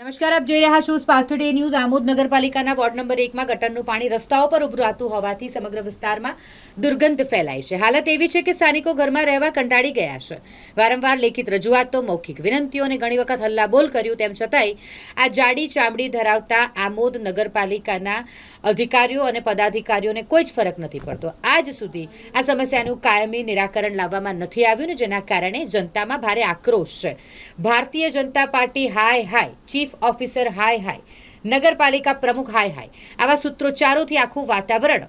નમસ્કાર, આપ જોઈ રહ્યા છો સ્પાર્ક ટુડે ન્યૂઝ આમોદ નગરપાલિકાના વોર્ડ નંબર એકમાં ગટરનું પાણી રસ્તાઓ પર ઉભરાતું હોવાથી સમગ્ર વિસ્તારમાં દુર્ગંધ ફેલાઈ છે. હાલત એવી છે કે સ્થાનિકો ઘરમાં રહેવા કંટાળી ગયા છે. વારંવાર લેખિત રજૂઆતો, મૌખિક વિનંતીઓ અને ઘણી વખત હલ્લાબોલ કર્યું, તેમ છતાંય આ જાડી ચામડી ધરાવતા આમોદ નગરપાલિકાના અધિકારીઓ અને પદાધિકારીઓને કોઈ જ ફરક નથી પડતો. આજ સુધી આ સમસ્યાનું કાયમી નિરાકરણ લાવવામાં નથી આવ્યું ને જેના કારણે જનતામાં ભારે આક્રોશ છે. ભારતીય જનતા પાર્ટી હાય હાય, ચીફ ઓફિસર હાય હાય નગરપાલિકા પ્રમુખ હાય હાય આવા સૂત્રોચ્ચારોથી આખું વાતાવરણ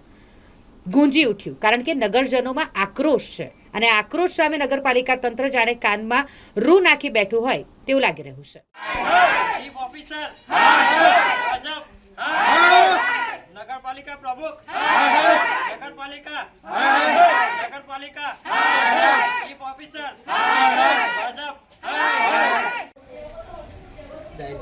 ગુંજી ઉઠ્યું, કારણ કે નગરજનોમાં આક્રોશ છે. અને આક્રોશ સામે નગરપાલિકા તંત્ર જાણે કાનમાં રૂ નાખી બેઠું હોય તેવું લાગી રહ્યું છે. ચીફ નગરપાલિકા પ્રમુખ નગરપાલિકા નગરપાલિકા ચીફ ઓફિસર આ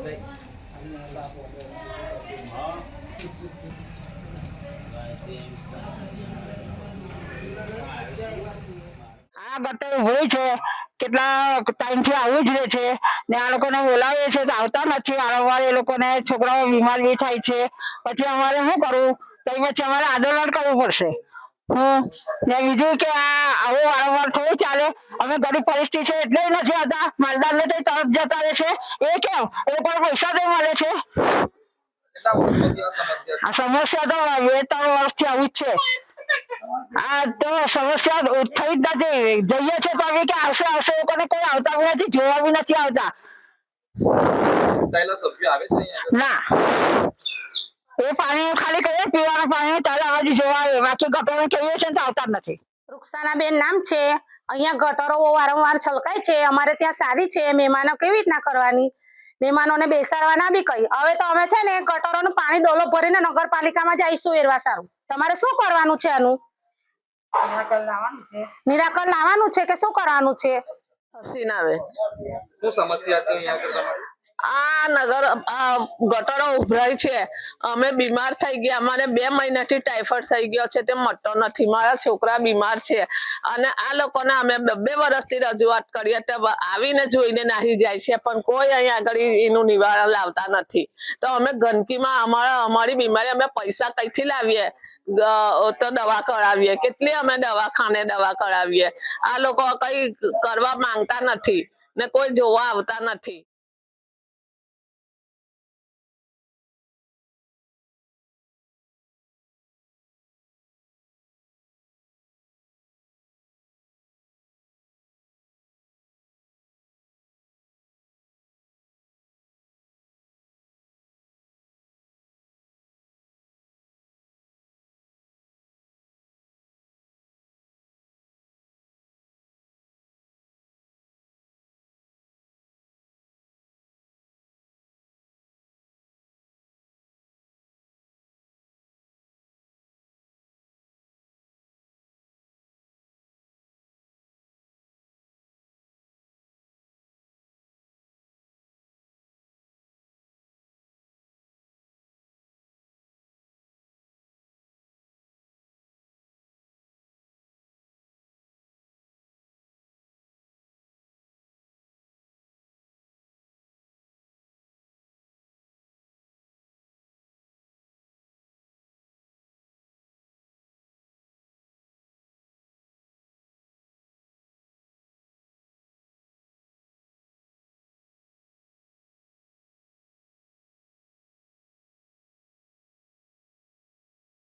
ગટર હોય છે, કેટલા ટાઈમથી આવું જ રહે છે ને આ લોકોને બોલાવીએ છે તો આવતા નથી. વારંવાર એ લોકોને છોકરાઓ બીમાર બી થાય છે. પછી અમારે શું કરવું? તો પછી અમારે આંદોલન કરવું પડશે. હમ ને બીજું કે આ આવું વારંવાર થોડું ચાલે અમે ગરીબ પરિસ્થિતિ છે એટલે નથી આવતા. માલદાર ને તરફ જતા રહે છે. એ કેમ? એ પણ પૈસા તો મળે છે? આ સમસ્યા તો બે ત્રણ વર્ષથી આવું જ છે. આ તો સમસ્યા થઈ જ નથી. જઈએ છે તો અમે કે આવશે આવશે એ કોને કોઈ આવતા બી નથી જોવા બી નથી આવતા. ના. એ પાણી ખાલી કહીએ પીવાનું પાણી તારે આવાજી જોવા આવે બાકી ગપે કહીએ છે ને તો આવતા જ નથી. રૂક્ષાનાબેન નામ છે. અહીંયા ગટરો વારંવાર છલકાય છે અમારે ત્યાં સારી છે મહેમાનો કેવી રીતના કરવાની? મહેમાનોને બેસાડવાના બી કહી હવે તો અમે છે ને ગટરોનું પાણી ડોલો ભરીને નગરપાલિકામાં જઈશું એરવા સારું. તમારે શું કરવાનું છે આનું નિરાકરણ લાવવાનું છે. કે શું કરવાનું છે? હસીનાબેન શું સમસ્યા હતી અહીંયા? આ નગર, આ ગટરો ઉભરાય છે. અમે બીમાર થઈ ગયા. અમારે બે મહિનાથી ટાઈફોઈડ થઈ ગયો છે. તે મટતો નથી. મારા છોકરા બીમાર છે. અને આ લોકોને અમે બે વર્ષથી રજૂઆત કરીએ તે આવીને જોઈને નાહી જાય છે. પણ કોઈ અહીં આગળ એનું નિવારણ લાવતા નથી. તો અમે ગંદકીમાં અમારા, અમારી બીમારી અમે પૈસા કઈથી લાવીએ? તો દવા કરાવીએ કેટલી અમે દવાખાને દવા કરાવીએ આ લોકો કઈ કરવા માંગતા નથી ને કોઈ જોવા આવતા નથી.